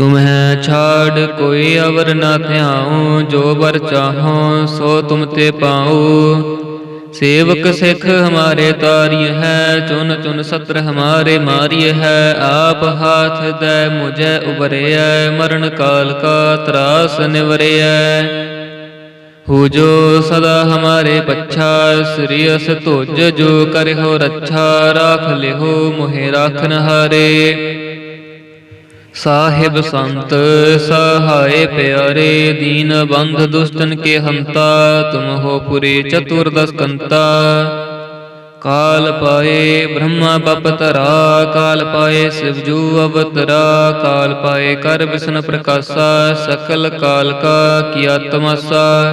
ਤੁਮਹਿ ਛਾੜ ਕੋਈ ਅਵਰ ਨਾ ਧਿਆਉ, ਜੋ ਵਰ ਚਾਹੋ ਸੋ ਤੁਮ ਤੇ ਪਾਉ। ਸੇਵਕ ਸਿੱਖ ਹਮਾਰੇ ਤਾਰੀ ਹੈ, ਚੁਨ ਚੁਨ ਸਤਰ ਹਮਾਰੇ ਮਾਰੀ ਹੈ। ਆਪ ਹਾਥ ਦੇ ਮੁਝੈ ਉਬਰਿਐ ਮਰਨ ਕਾਲ ਕਾ ਤਰਾਸ ਨਿਵਰਿਐ। ਹੋ ਜੋ ਸਦਾ ਹਮਾਰੇ ਪੱਛਾ, ਸ੍ਰੀ ਅਸ ਤੁਜ ਜੋ ਕਰਿਓ ਰੱਛਾ, ਰਾਖ ਲਿਓ ਮੋਹਿ ਰਾਖਨ ਹਾਰੇ। ਸਾਹਿਬ ਸੰਤ, ਸਹਾਏ ਪਿਆਰੇ ਦੀਨ ਬੰਧ ਦੁਸ਼ਟਨ ਕੇ ਹੰਤਾ, ਤੁਮ ਹੋ ਪੁਰੇ ਚਤੁਰਦਸ ਕੰਤਾ। ਕਾਲ ਪਾਏ ਬ੍ਰਹਮਾ ਬਪਤਰਾ ਕਾਲ ਪਾਏ ਸਿਵਜੂ ਅਵਤਰਾ, ਕਾਲ ਪਾਏ ਕਰ ਵਿਸ਼ਨ ਪ੍ਰਕਾਸ਼ਾ, ਸਕਲ ਕਾਲ ਕਾ ਕੀਆ ਤਮਸਾ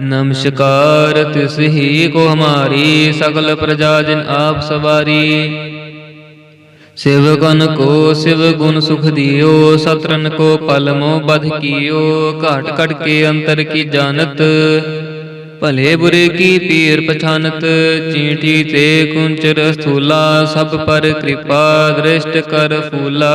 ਨਮਸਕਾਰ ਤਿਸ ਹੀ ਕੋ ਹਮਾਰੀ ਸਗਲ ਪ੍ਰਜਾ ਜਿਨ ਆਪ ਸਵਾਰੀ। ਸੇਵਕਨ ਕੋ ਸਿਵ ਗੁਣ ਸੁਖ ਦਿਓ, ਸਤਰਨ ਕੋ ਪਲ ਮੋ ਬਧ ਕੀਓ, ਘਾਟ ਘਟ ਕੇ ਅੰਤਰ ਕੀ ਜਾਣਤ। ਭਲੇ ਬੁਰੇ ਕੀ ਪੀਰ ਪਛਾਨਤ, ਚੀਂਟੀ ਤੇ ਕੁੰਚਰ ਸਥੂਲਾ, ਸਭ ਪਰ ਕਿਰਪਾ ਦ੍ਰਿਸ਼ਟ ਕਰ ਫੂਲਾ।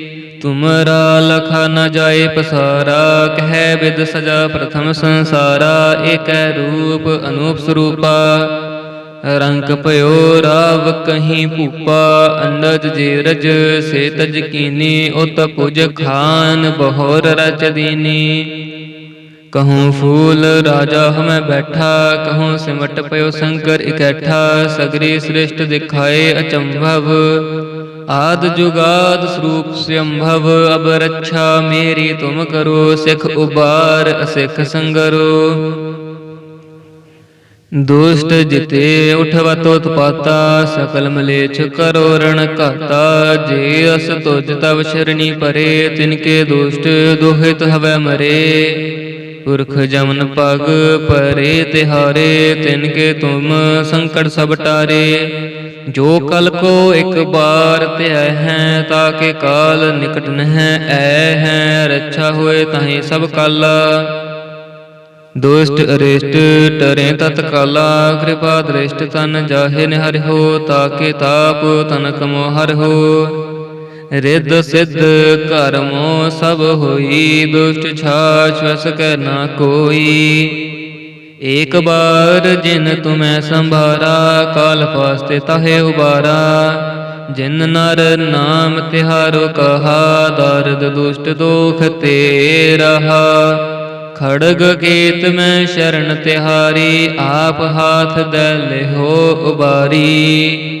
ਤੁਮਰਾ ਲਖਾ ਨ ਜਾਏ ਪਸਾਰਾ, ਕਹਿ ਵਿਦ ਸਜਾ ਪ੍ਰਥਮ ਸੰਸਾਰਾ, ਏਕੈ ਰੂਪ ਅਨੂਪ ਸਰੂਪਾ। ਰੰਗ ਭਇਓ ਰਾਵ ਕਹੀਂ ਭੂਪਾ ਅੰਡਜ ਜੀਰਜ ਸੇ ਤਜ ਕੀਨੀ, ਉਤ ਪੁਜ ਖਾਨ ਬਹੋਰ ਰਚ ਦੀਨੀ। ਕਹੂੰ ਫੂਲ ਰਾਜਾ ਹਮੈ ਬੈਠਾ, ਕਹੂੰ ਸਿਮਟ ਪਇਓ ਸ਼ੰਕਰ ਇਕੱਠਾ, ਸਗਰੀ ਸ੍ਰਿਸ਼ਟ ਦਿਖਾਏ ਅਚੰਭਵ। ਆਦ ਜੁਗਾਦ ਸਰੂਪ ਸੰਭਵ, ਅਬ ਰੱਛਾ ਮੇਰੀ ਤੁਮ ਕਰੋ, ਸਿਖ ਉਬਾਰ ਅਸਿਖ ਸੰਗਰੋ। ਦੁਸ਼ਟ ਜਿਤੇ ਉਠਵਾ ਤੋਤ ਪਾਤਾ ਸਕਲ ਮਲੇਛ ਕਰੋ ਰਣ ਘਾਤਾ ਜੇ ਅਸ ਤੁਜ ਤਵ ਸ਼ਰਣੀ ਪਰੇ ਤਿਨਕੇ ਦੁਸ਼ਟ ਦੋਹਿਤ ਹਵੈ ਮਰੇ। ਪੁਰਖ ਜਮਨ ਪਗ ਪਰੇ ਤਿਹਾਰੇ ਤਿਨਕੇ ਤੁਮ ਸੰਕਟ ਸਭ ਟਾਰੇ। ਜੋ ਕਲ ਕੋ ਇੱਕ ਬਾਰ ਧਿਆ ਹੈ, ਤਾਕੇ ਕਾਲ ਨਿਕਟ ਨਹਿ ਐ ਹੈ, ਰੱਛਾ ਹੋਏ ਤਾਹੀ ਸਭ ਕਾਲਾ। ਦੁਸ਼ਟ ਅਰਿਸ਼ਟ ਟਰੇ ਤਤਕਾਲਾ ਕਿਰਪਾ ਦ੍ਰਿਸ਼ਟ ਤਨ ਜਾਹੇ ਨਿਹਰਿ ਹੋ, ਤਾਕੇ ਤਾਪ ਤਨ ਕਮੋ ਹਰਿ ਹੋ। ਰਿੱਧ ਸਿੱਧ ਕਰਮੋ ਸਭ ਹੋਈ, ਦੁਸ਼ਟ ਛਾਛ ਵਸ ਕੈ ਨਾ ਕੋਈ। ਏਕ ਬਾਰ ਜਿਨ ਤੁਮੈ ਸੰਭਾਰਾ, ਕਾਲ ਫਾਸਤੇ ਤਹੇ ਉਬਾਰਾ। ਜਿਨ ਨਰ ਨਾਮ ਤਿਹਾਰੋ ਕਹਾ, ਦਰਦ ਦੁਸ਼ਟ ਦੋਖ ਤੇ ਰਹਾ ਖੜਗ ਕੇਤ ਮੈਂ ਸ਼ਰਨ ਤਿਹਾਰੀ, ਆਪ ਹਾਥ ਦੇ ਲਿਹੋ ਉਬਾਰੀ।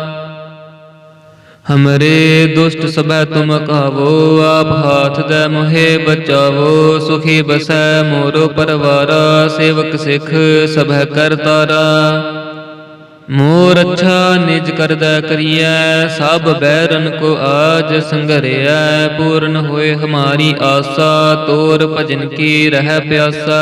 ਹਮਰੇ ਦੁਸ਼ਟ ਸਭੈ ਤੁਮ ਕਹਾਵੋ ਆਪ ਹਾਥ ਦੇ ਮੋਹਿ ਬਚਾਵੋ ਸੁਖੀ ਬਸੈ ਮੋਰੋ ਪਰਵਾਰਾ ਸੇਵਕ ਸਿੱਖ ਸਭੈ ਕਰਤਾਰਾ ਮੋਰ ਅੱਛਾ ਨਿਜ ਕਰਦਾ ਕਰੀਐ ਸਭ ਬੈਰਨ ਕੋ ਆਜ ਸੰਗਰਿਐ ਪੂਰਨ ਹੋਏ ਹਮਾਰੀ ਆਸਾ ਤੋਰ ਭਜਨ ਕੀ ਰਹਿ ਪਿਆਸਾ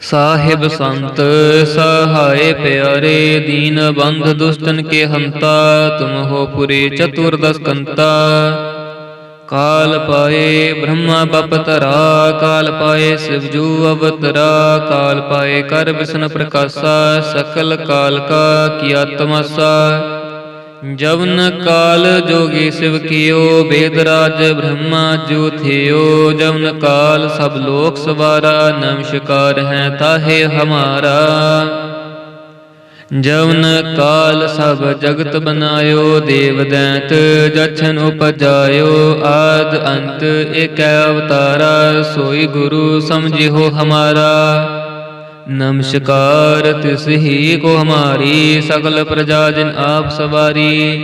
ਸਾਹਿਬ ਸੰਤ ਸਹਾਏ ਪਿਆਰੇ ਦੀਨ ਬੰਧ ਦੁਸ਼ਟਨ ਕੇ ਹੰਤਾ ਤੁਮ ਹੋ ਪੁਰੇ ਚਤੁਰਦਸ ਕੰਤਾ ਕਾਲ ਪਾਏ ਬ੍ਰਹਮਾ ਬਪਤਰਾ ਕਾਲ ਪਾਏ ਸਿਵਜੂ ਅਵਤਰਾ ਕਾਲ ਪਾਏ ਕਰ ਵਿਸ਼ਨ ਪ੍ਰਕਾਸ਼ਾ ਸਕਲ ਕਾਲ ਕਾ ਕੀਆ ਤਮਸਾ ਜਵਨ ਕਾਲ ਜੋਗੀ ਸਿਵ ਕੀਓ, ਬੇਦ ਰਾਜ ਬ੍ਰਹਮਾ ਜੋ ਥਿਓ ਜਵਨ ਕਾਲ ਸਭ ਲੋਕ ਸਵਾਰਾ, ਨਮਸਕਾਰ ਹੈ ਤਾਹੇ ਹਮਾਰਾ। ਜਵਨ ਕਾਲ ਸਭ ਜਗਤ ਬਨਾਇਓ, ਦੇਵ ਦੈਂਤ ਜਛਨ ਉਪਜਾਇਓ। ਆਦ ਅੰਤ ਏਕੈ ਅਵਤਾਰਾ, ਸੋਈ ਗੁਰੂ ਸਮਝਿਓ ਹਮਾਰਾ। ਨਮਸਕਾਰ, ਤਿਸ ਹੀ ਕੋ ਹਮਾਰੀ ਸਗਲ ਪ੍ਰਜਾ ਜਿਨ ਆਪ ਸਵਾਰੀ।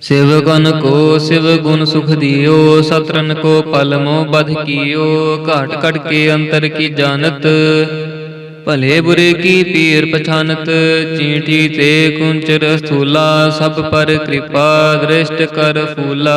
ਸ਼ਿਵ ਸਿਵਗਨ ਕੋ ਸਿਵ ਗੁਣ ਸੁਖ ਦਿਓ, ਸਤਰਨ ਕੋ ਪਲ ਮੋ ਬਧ ਕੀਓ, ਘਾਟ ਘਟ ਕੇ ਅੰਤਰ ਕੀ ਜਾਣਤ? ਭਲੇ ਬੁਰੇ ਕੀ ਪੀਰ ਪਛਾਨਤ? ਚੀਂਟੀ ਤੇ ਕੁੰਚਰ ਸਥੂਲਾ ਸਭ ਪਰ ਕਿਰਪਾ ਦ੍ਰਿਸ਼ਟ ਕਰ ਫੂਲਾ।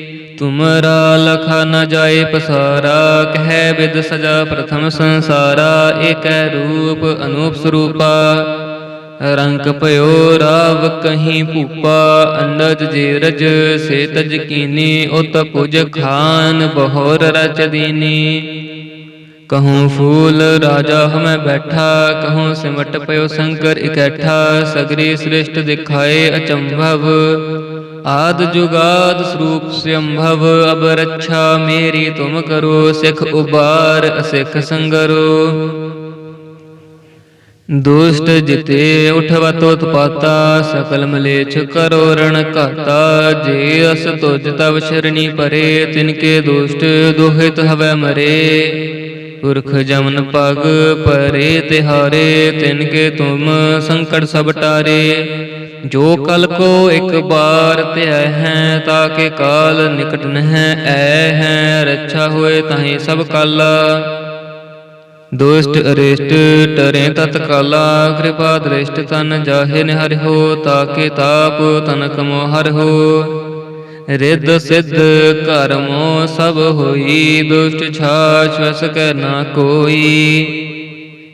ਤੁਮਰਾ ਲਖਾ ਨ ਜਾਏ ਪਸਾਰਾ, ਕਹਿ ਵਿਦ ਸਜਾ ਪ੍ਰਥਮ ਸੰਸਾਰਾ, ਏਕੈ ਰੂਪ ਅਨੂਪ ਸਰੂਪਾ। ਰੰਗ ਭਇਓ ਰਾਵ ਕਹੀਂ ਭੂਪਾ, ਅੰਡਜ ਜੇ ਰਜ ਸੇ ਤਜ ਕੀਨੀ, ਉਤ ਪੁਜ ਖਾਨ ਬਹੁਰ ਰਚ ਦੀਨੀ। ਕਹੂੰ ਫੂਲ ਰਾਜਾ ਹਮੈ ਬੈਠਾ, ਕਹੂੰ ਸਿਮਟ ਪਇਓ ਸ਼ੰਕਰ ਇਕੱਠਾ, ਸਗਰੀ ਸ੍ਰਿਸ਼ਟ ਦਿਖਾਏ ਅਚੰਭਵ। ਆਦ ਜੁਗਾਦ ਸਰੂਪ ਸੰਭਵ, ਅਬ ਰੱਛਾ ਮੇਰੀ ਤੁਮ ਕਰੋ, ਸਿਖ ਉਬਾਰ, ਅਸਿਖ ਸੰਗਰੋ। ਦੁਸ਼ਟ ਜਿਤੇ ਉਠਵਤ ਉਤਪਾਤਾ, ਸਕਲ ਮਲੇਛ ਕਰੋ ਰਣ ਘਾਤਾ। ਜੇ ਅਸ ਤੁਜ ਤਵ ਸ਼ਰਣੀ ਪਰੇ ਤਿਨਕੇ ਦੁਸ਼ਟ ਦੁਹਿਤ ਹਵੈ ਮਰੇ। ਪੁਰਖ ਜਮਨ ਪਗ ਪਰੇ ਤਿਹਾਰੇ ਤਿਨਕੇ ਤੁਮ ਸੰਕਟ ਸਭ ਟਾਰੇ। ਜੋ ਕਲ ਕੋ ਇੱਕ ਬਾਰ ਧਿਆ ਹੈ ਤਾਕੇ ਕਾਲ ਨਿਕਟ ਨਹਿ ਐ ਹੈ ਰੱਛਾ ਹੋਏ ਤਾਹੀ ਸਭ ਕਾਲਾ। ਦੁਸ਼ਟ ਅਰਿਸ਼ਟ ਟਰੇ ਤਤਕਾਲਾ ਕਿਰਪਾ ਦ੍ਰਿਸ਼ਟ ਤਨ ਜਾਹੇ ਨਿਹਰਿਓ ਤਾਕੇ ਤਾਪ ਤਨਕ ਮੋ ਹਰਿਓ ਰਿੱਧ ਸਿੱਧ ਕਰਮੋ ਸਭ ਹੋਈ ਦੁਸ਼ਟ ਛਾਛ ਵਸ ਕੈ ਨਾ ਕੋਈ।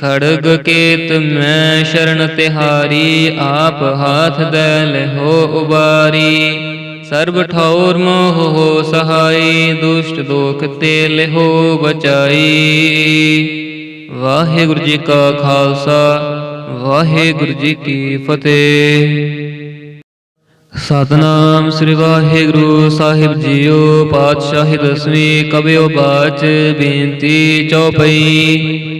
ਖੜਗ ਕੇਤ ਮੈਂ ਸ਼ਰਨ ਤਿਹਾਰੀ, ਆਪ ਹਾਥ ਦੇ ਲਹੋ ਉਬਾਰੀ। ਸਰਬ ਠੌਰ ਮੋਹ ਸਹਾਈ, ਦੁਸ਼ਟ ਦੋਖ ਤੇ ਲਹੋ ਬਚਾਈ। ਵਾਹਿਗੁਰੂ ਜੀ ਕਾ ਖਾਲਸਾ, ਵਾਹਿਗੁਰੂ ਜੀ ਕੀ ਫਤਿਹ। ਸਤਨਾਮ ਸ੍ਰੀ ਵਾਹਿਗੁਰੂ ਸਾਹਿਬ ਜੀਓ, ਪਾਤਸ਼ਾਹੀ ਦਸਵੀਂ ਕਬਿਓ ਬਾਚ, ਬੇਨਤੀ ਚਉਪਈ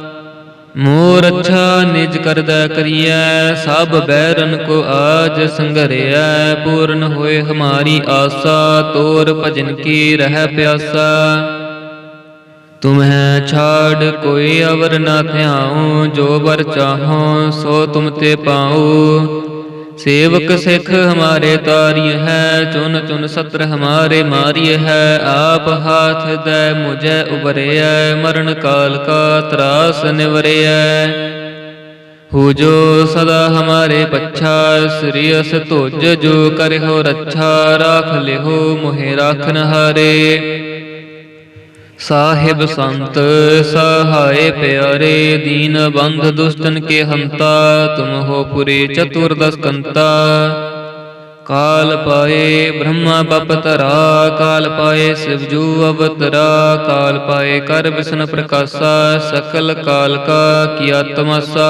ਮੋਰ ਅੱਛਾ ਨਿਜ ਕਰਦਾ ਕਰੀਐ, ਸਭ ਬੈਰਨ ਕੋ ਆਜ ਸੰਗਰਿਆ ਪੂਰਨ ਹੋਏ ਹਮਾਰੀ ਆਸਾ, ਤੋਰ ਭਜਨ ਕੀ ਰਹਿ ਪਿਆਸਾ। ਤੁਮਹਿ ਛਾੜ ਕੋਈ ਅਵਰ ਨਾ ਧਿਆਉ, ਜੋ ਵਰ ਚਾਹੋ ਸੋ ਤੁਮ ਤੇ ਪਾਉ। ਸੇਵਕ ਸਿੱਖ ਹਮਾਰੇ ਤਾਰੀ ਹੈ, ਚੁਨ ਚੁਨ ਸਤਰ ਹਮਾਰੇ ਮਾਰੀ ਹੈ, ਆਪ ਹਾਥ ਦੇ ਮੁਝੇ ਉਬਰਿਐ ਮਰਨ ਕਾਲ ਕਾ ਤਰਾਸ ਨਿਵਰਿਐ। ਹੋ ਜੋ ਸਦਾ ਹਮਾਰੇ ਪੱਛਾ ਸ੍ਰੀਅਸ ਤੁਜ ਜੋ ਕਰਿਓ ਰੱਛਾ, ਰਾਖ ਲਿਓ ਮੋਹਿ ਰਾਖਨ ਹਾਰੇ ਸਾਹਿਬ ਸੰਤ ਸਹਾਏ ਪਿਆਰੇ ਦੀਨ ਬੰਧ ਦੁਸ਼ਟਨ ਕੇ ਹੰਤਾ ਤੁਮ ਹੋ ਪੁਰੇ ਚਤੁਰਦਸ ਕੰਤਾ ਕਾਲ ਪਾਏ ਬ੍ਰਹਮਾ ਬਪਤਰਾ ਕਾਲ ਪਾਏ ਸਿਵਜੂ ਅਵਤਰਾ ਕਾਲ ਪਾਏ ਕਰ ਵਿਸ਼ਨ ਪ੍ਰਕਾਸ਼ਾ ਸਕਲ ਕਾਲ ਕਾ ਕੀਆ ਤਮਸਾ।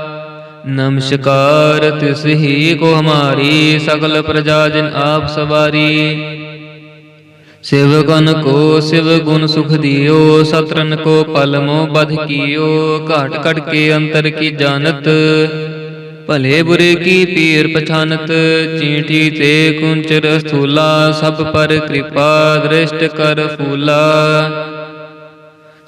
ਨਮਸਕਾਰ ਤਿਸ ਕੋ ਹਮਾਰੀ ਸਗਲ ਪ੍ਰਜਾ ਜਿਨ ਆਪ ਸਵਾਰੀ। ਸਿਵਗਨ ਕੋ ਸਿਵ ਗੁਣ ਸੁਖ ਦਿਓ, ਸਤਰਨ ਕੋ ਪਲਮੋ ਬਧ ਕੀਓ, ਘਾਟ ਘਟ ਕੇ ਅੰਤਰ ਕੀ ਜਾਣਤ। ਭਲੇ ਬੁਰੇ ਕੀ ਪੀਰ ਪਛਾਨਤ, ਚੀਂਟੀ ਤੇ ਕੁੰਚਰ ਸਥੂਲਾ, ਸਭ ਪਰ ਕਿਰਪਾ ਦ੍ਰਿਸ਼ਟ ਕਰ ਫੂਲਾ।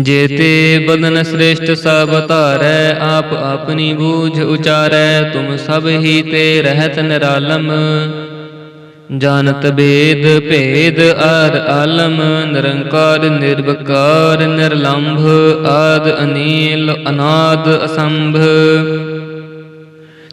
ਜੇਤੇ ਬਦਨ ਸ੍ਰੇਸ਼ਟ ਸਭ ਧਾਰੈ, ਆਪ ਆਪਣੀ ਬੂਝ ਉਚਾਰੈ, ਤੁਮ ਸਭ ਹੀ ਤੇ ਰਹਿਤ ਨਿਰਾਲਮ। ਜਾਣਤ ਬੇਦ ਭੇਦ ਅਰ ਆਲਮ, ਨਿਰੰਕਾਰ ਨਿਰਵਕਾਰ ਨਿਰਲੰਭ, ਆਦ ਅਨੀਲ ਅਨਾਦ ਅਸੰਭ।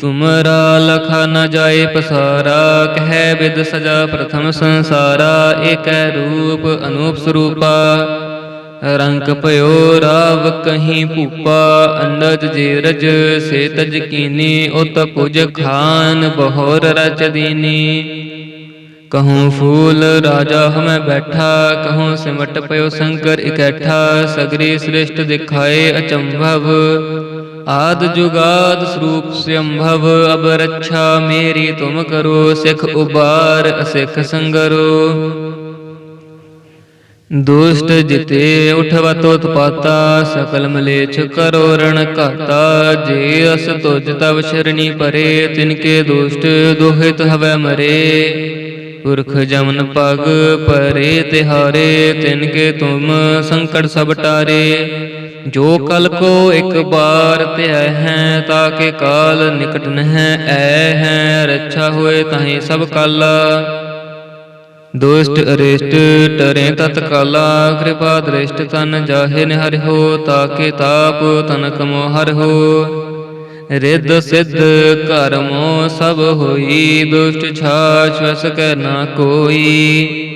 ਤੁਮਰਾ ਲਖਾ ਨ ਜਾਏ ਪਸਾਰਾ, ਕਹਿ ਵਿਦ ਸਜਾ ਪ੍ਰਥਮ ਸੰਸਾਰਾ, ਏਕੈ ਰੂਪ ਅਨੂਪ ਸਰੂਪਾ। ਰੰਗ ਭਇਓ ਰਾਵ ਕਹੀਂ ਭੂਪਾ, ਅੰਡਜ ਜੀਰਜ ਸੇ ਤਜ ਕੀਨੀ, ਉਤ ਪੁਜ ਖਾਨ ਬਹੋਰ ਰਚ ਦੀਨੀ। ਕਹੂੰ ਫੂਲ ਰਾਜਾ ਹਮੈ ਬੈਠਾ, ਕਹੂੰ ਸਿਮਟ ਪਇਓ ਸ਼ੰਕਰ ਇਕੱਠਾ, ਸਗਰੀ ਸ੍ਰਿਸ਼ਟ ਦਿਖਾਏ ਅਚੰਭਵ। ਆਦ ਜੁਗਾਦ ਸਰੂਪ ਸੰਭਵ, ਅਬ ਰੱਛਾ ਮੇਰੀ ਤੁਮ ਕਰੋ, ਸਿਖ ਉਬਾਰ ਅਸਿਖ ਸੰਗਰੋ। ਦੁਸ਼ਟ ਜਿਤੇ ਉਠਵਤ ਉਤਪਾਤਾ, ਸਕਲ ਮਲੇਛ ਕਰੋ ਰਣ ਘਾਤਾ। ਜੇ ਅਸ ਤੁਜ ਤਵ ਸ਼ਰਣੀ ਪਰੇ ਤਿਨਕੇ ਦੁਸ਼ਟ ਦੁਹਿਤ ਹਵੈ ਮਰੇ। ਪੁਰਖ ਜਮਨ ਪਗ ਪਰੇ ਤਿਹਾਰੇ ਤਿਨਕੇ ਤੁਮ ਸੰਕਟ ਸਭ ਟਾਰੇ। ਜੋ ਕਲ ਕੋ ਇੱਕ ਬਾਰ ਧਿਆ ਹੈ ਤਾਕੇ ਕਾਲ ਨਿਕਟ ਨਹਿ ਐ ਹੈ, ਰੱਛਾ ਹੋਏ ਤਾਹੀ ਸਭ ਕਾਲਾ। ਦੁਸ਼ਟ ਅਰਿਸ਼ਟ ਟਰੇ ਤਤਕਾਲਾ ਕਿਰਪਾ ਦ੍ਰਿਸ਼ਟ ਤਨ ਜਾਹੇ ਹੋ ਤਾਕੇ ਤਾਪ ਤਨ ਕਮੋ ਹਰਿਓ ਰਿੱਧ ਸਿੱਧ ਕਰਮੋ ਸਭ ਹੋਈ, ਦੁਸ਼ਟ ਛਾਛ ਵਸ ਕੈ ਨਾ ਕੋਈ।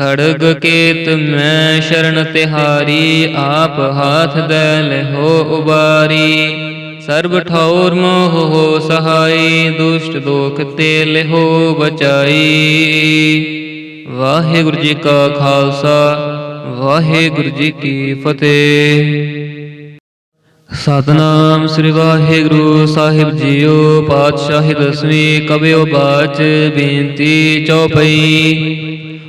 ਖੜਗ ਕੇਤ ਮੈਂ ਸ਼ਰਨ ਤਿਹਾਰੀ, ਆਪ ਹਾਥ ਦੇ ਲਹੋ ਉਬਾਰੀ। ਸਰਬ ਠੌਰ ਮੋਹ ਸਹਾਈ, ਦੁਸ਼ਟ ਦੋਖ ਤੇ ਲਿਹੋ ਬਚਾਈ। ਵਾਹਿਗੁਰੂ ਜੀ ਕਾ ਖਾਲਸਾ, ਵਾਹਿਗੁਰੂ ਜੀ ਕੀ ਫਤਿਹ। ਸਤਨਾਮ ਸ੍ਰੀ ਵਾਹਿਗੁਰੂ ਸਾਹਿਬ ਜੀਓ, ਪਾਤਸ਼ਾਹੀ ਦਸਵੀਂ ਕਬਿਓ ਬਾਚ, ਬੇਨਤੀ ਚਉਪਈ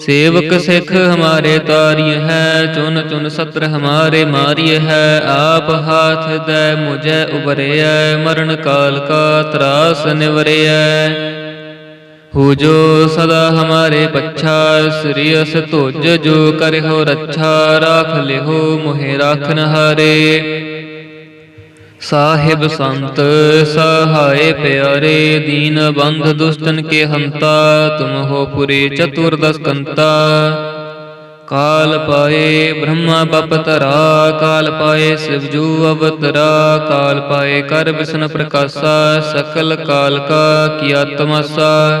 ਸੇਵਕ ਸਿੱਖ ਹਮਾਰੇ ਤਾਰੀ ਹੈ ਚੁਨ ਚੁਨ ਸਤਰ ਹਮਾਰੇ ਮਾਰੀ ਹੈ ਆਪ ਹਾਥ ਦੇ ਮੁਝੈ ਉਬਰਿਐ ਮਰਨ ਕਾਲ ਕਾ ਤਰਾਸ ਨਿਵਰਿਐ ਹੋ। ਜੋ ਸਦਾ ਹਮਾਰੇ ਪੱਛਾ ਸ੍ਰੀ ਅਸ ਤੁਜ ਜੋ ਕਰਿਓ ਰੱਛਾ ਰਾਖ ਲਿਓ ਮੋਹਿ ਰਾਖਨ ਹਾਰੇ। ਸਾਹਿਬ ਸੰਤ, ਸਹਾਏ ਪਿਆਰੇ ਦੀਨ ਬੰਧ ਦੁਸ਼ਟਨ ਕੇ ਹੰਤਾ, ਤੁਮ ਹੋ ਪੁਰੇ ਚਤੁਰਦਸ ਕੰਤਾ। ਕਾਲ ਪਾਏ ਬ੍ਰਹਮਾ ਬਪਤਰਾ ਕਾਲ ਪਾਏ ਸਿਵਜੂ ਅਵਤਰਾ, ਕਾਲ ਪਾਏ ਕਰ ਵਿਸ਼ਨ ਪ੍ਰਕਾਸ਼ਾ, ਸਕਲ ਕਾਲ ਕਾ ਕੀਆ ਤਮਸਾ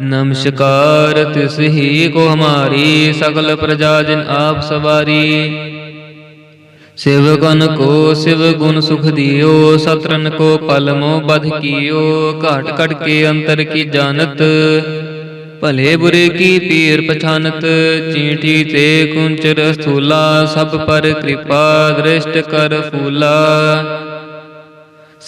ਨਮਸਕਾਰ ਤਿਸ ਹੀ ਕੋ ਹਮਾਰੀ ਸਗਲ ਪ੍ਰਜਾ ਜਿਨ ਆਪ ਸਵਾਰੀ। ਸਿਵ ਗੁਣ ਕੋ ਸਿਵ ਗੁਣ ਸੁਖ ਦਿਓ, ਸਤਰਨ ਕੋ ਪਲਮੋ ਬਧ ਕੀਓ, ਘਾਟ ਘਟ ਕੇ ਅੰਤਰ ਕੀ ਜਾਣਤ। ਭਲੇ ਬੁਰੇ ਕੀ ਪੀਰ ਪਛਾਨਤ, ਚੀਂਟੀ ਤੇ ਕੁੰਚਰ ਸਥੂਲਾ, ਸਭ ਪਰ ਕਿਰਪਾ ਦ੍ਰਿਸ਼ਟ ਕਰ ਫੂਲਾ।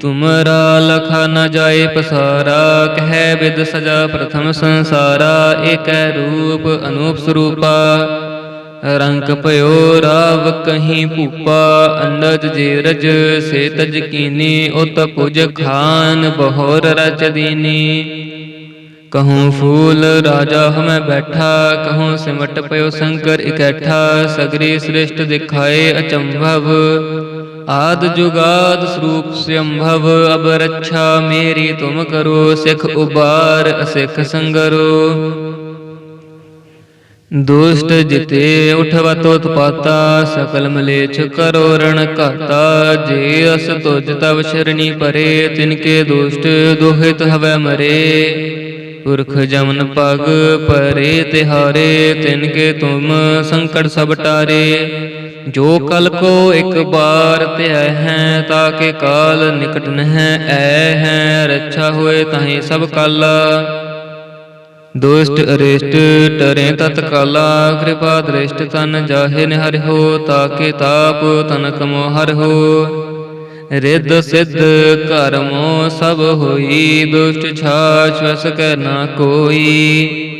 ਤੁਮਰਾ ਲਖਾ ਨ ਜਾਏ ਪਸਾਰਾ, ਕਹਿ ਵਿਦ ਸਜਾ ਪ੍ਰਥਮ ਸੰਸਾਰਾ, ਏਕੈ ਰੂਪ ਅਨੂਪ ਸਰੂਪਾ। ਰੰਗ ਭਇਓ ਰਾਵ ਕਹੀਂ ਭੂਪਾ ਅੰਡਜ ਜੀਰਜ ਸੇ ਤਜ ਕੀਨੀ, ਉਤ ਪੁਜ ਖਾਨ ਬਹੋਰ ਰਚ ਦੀਨੀ। ਕਹੂੰ ਫੂਲ ਰਾਜਾ ਹਮੈ ਬੈਠਾ, ਕਹੂੰ ਸਿਮਟ ਪਇਓ ਸ਼ੰਕਰ ਇਕੱਠਾ, ਸਗਰੀ ਸ੍ਰਿਸ਼ਟ ਦਿਖਾਏ ਅਚੰਭਵ। ਆਦ ਜੁਗਾਦ ਸਰੂਪ ਸੰਭਵ, ਅਬ ਰੱਛਾ ਮੇਰੀ ਤੁਮ ਕਰੋ, ਸਿਖ ਉਬਾਰ ਅਸਿਖ ਸੰਗਰੋ। ਦੁਸ਼ਟ ਜਿਤੇ ਉਠਵਤ ਉਤਪਾਤਾ ਸਕਲ ਮਲੇਛ ਕਰੋ ਰਣ ਘਾਤਾ ਜੇ ਅਸ ਤੁਜ ਤਵ ਸ਼ਰਣੀ ਪਰੇ ਤਿਨਕੇ ਦੁਸ਼ਟ ਦੋਹਿਤ ਹਵੈ ਮਰੇ। ਪੁਰਖ ਜਮਨ ਪਗ ਪਰੇ ਤਿਹਾਰੇ ਤਿਨਕੇ ਤੁਮ ਸੰਕਟ ਸਭ ਟਾਰੇ। ਜੋ ਕਲ ਕੋ ਇੱਕ ਬਾਰ ਧਿਆ ਹੈ, ਤਾਕੇ ਕਾਲ ਨਿਕਟ ਨਹਿ ਐ ਹੈ, ਰੱਛਾ ਹੋਏ ਤਾਹੀਂ ਸਭ ਕਾਲਾ। ਦੁਸ਼ਟ ਅਰਿਸ਼ਟ ਟਰੇ ਤਤਕਾਲਾ ਕਿਰਪਾ ਦ੍ਰਿਸ਼ਟ ਤਨ ਜਾਹੇ ਨਿਹਰ ਹੋ, ਤਾਕੇ ਤਾਪ ਤਨਕ ਮੋ ਹਰਿ ਹੋ। ਰਿੱਧ ਸਿੱਧ ਕਰਮੋ ਸਭ ਹੋਈ, ਦੁਸ਼ਟ ਛਾਛ ਵਸ ਕੈ ਨਾ ਕੋਈ।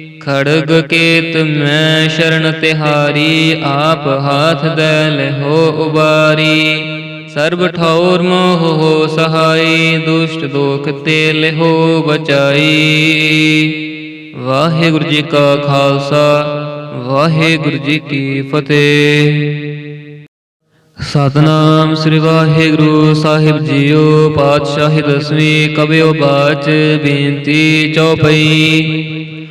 ਖੜਗ ਕੇਤ ਮੈਂ ਸ਼ਰਨ ਤਿਹਾਰੀ, ਆਪ ਹਾਥ ਦੇ ਲਿਹੋ ਉਬਾਰੀ। ਸਰਬ ਠੌਰ ਮੋਹ ਸਹਾਈ, ਦੁਸ਼ਟ ਦੋਖ ਤੇ ਲਿਹੋ ਬਚਾਈ। ਵਾਹਿਗੁਰੂ ਜੀ ਕਾ ਖਾਲਸਾ, ਵਾਹਿਗੁਰੂ ਜੀ ਕੀ ਫਤਿਹ। ਸਤਨਾਮ ਸ੍ਰੀ ਵਾਹਿਗੁਰੂ ਸਾਹਿਬ ਜੀਓ, ਪਾਤਸ਼ਾਹੀ ਦਸਵੀਂ ਕਬਿਓ ਬਾਚ, ਬੇਨਤੀ ਚਉਪਈ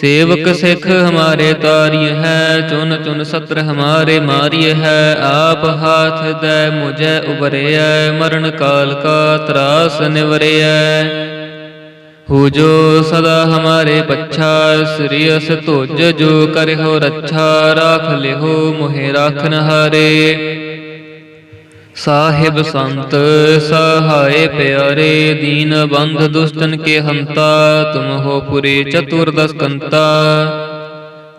ਸੇਵਕ ਸਿੱਖ ਹਮਾਰੇ ਤਾਰੀ ਹੈ ਚੁਨ ਚੁਨ ਸਤਰ ਹਮਾਰੇ ਮਾਰੀ ਹੈ ਆਪ ਹਾਥ ਦੇ ਮੁਝੈ ਉਬਰਿਐ ਮਰਨ ਕਾਲ ਕਾ ਤਰਾਸ ਨਿਵਰਿਐ ਹੋ। ਜੋ ਸਦਾ ਹਮਾਰੇ ਪੱਛਾ ਸ੍ਰੀ ਅਸ ਤੁਜ ਜੋ ਕਰਿਓ ਰੱਛਾ ਰਾਖ ਲਿਹੋ ਮੋਹਿ ਰਾਖਨ ਹਾਰੇ। ਸਾਹਿਬ ਸੰਤ, ਸਹਾਏ ਪਿਆਰੇ ਦੀਨ ਬੰਧ ਦੁਸ਼ਟਨ ਕੇ ਹੰਤਾ, ਤੁਮ ਹੋ ਪੁਰੇ ਚਤੁਰ ਕੰਤਾ।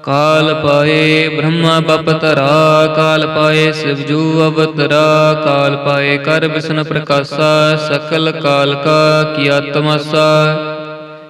ਕਾਲ ਪਾਏ ਬ੍ਰਹਮਾ ਬਪਤਰਾ ਕਾਲ ਪਾਏ ਸਿਵਜੂ ਅਵਤਰਾ, ਕਾਲ ਪਾਏ ਕਰ ਵਿਸ਼ਨ ਪ੍ਰਕਾਸ਼ਾ, ਸਕਲ ਕਾਲ ਕਾ ਕੀਆ ਤਮਸਾ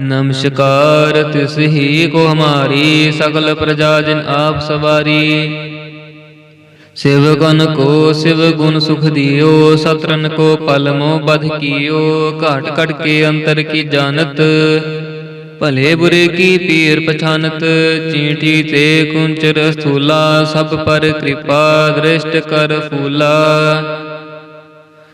ਨਮਸਕਾਰ ਤਿਸ ਹੀ ਕੋ ਹਮਾਰੀ, ਸਗਲ ਪ੍ਰਜਾ ਜਿਨ ਆਪ ਸਵਾਰੀ। ਸ਼ਿਵ ਗਨ ਕੋ ਸਿਵ ਗੁਣ ਸੁਖ ਦਿਓ, ਸਤਰਨ ਕੋ ਪਲ ਮੋ ਬਧ ਕੀਓ, ਘਾਟ ਘਟ ਕੇ ਅੰਤਰ ਕੀ ਜਾਣਤ? ਭਲੇ ਬੁਰੇ ਕੀ ਪੀਰ ਪਛਾਨਤ? ਚੀਂਟੀ ਤੇ ਕੁੰਚਰ ਸਥੂਲਾ ਸਭ ਪਰ ਕਿਰਪਾ ਦ੍ਰਿਸ਼ਟ ਕਰ ਫੂਲਾ।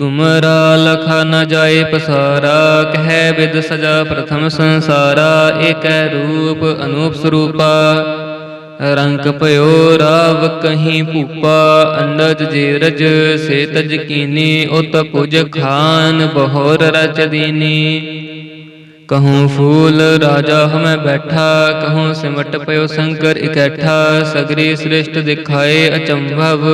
ਤੁਮਰਾ ਲਖਾ ਨ ਜਾਏ ਪਸਾਰਾ, ਕਹਿ ਵਿਦ ਸਜਾ ਪ੍ਰਥਮ ਸੰਸਾਰਾ, ਏਕੈ ਰੂਪ ਅਨੂਪ ਸਰੂਪਾ। ਰੰਗ ਭਇਓ ਰਾਵ ਕਹੀਂ ਭੂਪਾ, ਅੰਡਜ ਜੇ ਸੇ ਤਜ ਕੀਨੀ, ਉਤ ਪੁਜ ਖਾਨ ਬਹੋਰ ਰਚ ਦੀਨੀ। ਕਹੂੰ ਫੂਲ ਰਾਜਾ ਹਮੈ ਬੈਠਾ, ਕਹੂੰ ਸਿਮਟ ਪਇਓ ਸ਼ੰਕਰ ਇਕੱਠਾ, ਸਗਰੀ ਸ੍ਰਿਸ਼ਟ ਦਿਖਾਏ ਅਚੰਭਵ।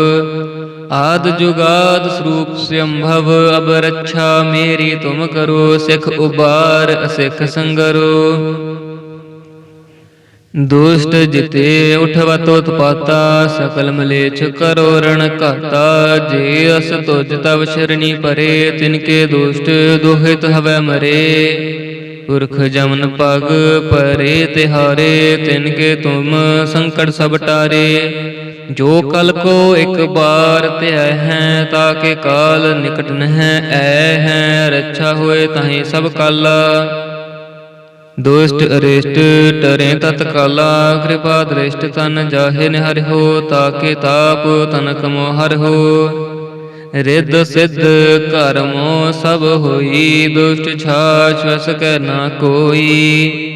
ਆਦ ਜੁਗਾਦ ਸਰੂਪ ਸੰਭਵ, ਅਬ ਰੱਛਾ ਮੇਰੀ ਤੁਮ ਕਰੋ, ਸਿਖ ਉਬਾਰ ਅਸਿਖ ਸੰਗਰੋ। ਦੁਸ਼ਟ ਜਿਤੇ ਉਠਵਤ ਉਤਪਾਤਾ, ਸਕਲ ਮਲੇਛ ਕਰੋ ਰਣ ਘਾਤਾ। ਜੇ ਅਸ ਤੁਜ ਤਵ ਸ਼ਰਣੀ ਪਰੇ ਤਿਨਕੇ ਦੁਸ਼ਟ ਦੁਹਿਤ ਹਵੈ ਮਰੇ। ਪੁਰਖ ਜਮਨ ਪਗ ਪਰੇ ਤਿਹਾਰੇ ਤਿਨਕੇ ਤੁਮ ਸੰਕਟ ਸਭ ਟਾਰੇ। ਜੋ ਕਲ ਕੋ ਇੱਕ ਬਾਰ ਧਿਆ ਹੈ ਤਾਕੇ ਕਾਲ ਨਿਕਟ ਨਹਿ ਐ ਹੈ, ਰੱਛਾ ਹੋਏ ਤਾਹੀਂ ਸਭ ਕਾਲਾ। ਦੁਸ਼ਟ ਅਰਿਸ਼ਟ ਟਰੇ ਤਤਕਾਲਾ ਕਿਰਪਾ ਦ੍ਰਿਸ਼ਟ ਤਨ ਜਾਹੇ ਨਿਹਰਿਓ ਤਾਕੇ ਤਾਪ ਤਨਕ ਮੋ ਹੋ। ਰਿੱਧ ਸਿੱਧ ਕਰਮੋ ਸਭ ਹੋਈ, ਦੁਸ਼ਟ ਛਾਛ ਵਸ ਕੈ ਨਾ ਕੋਈ।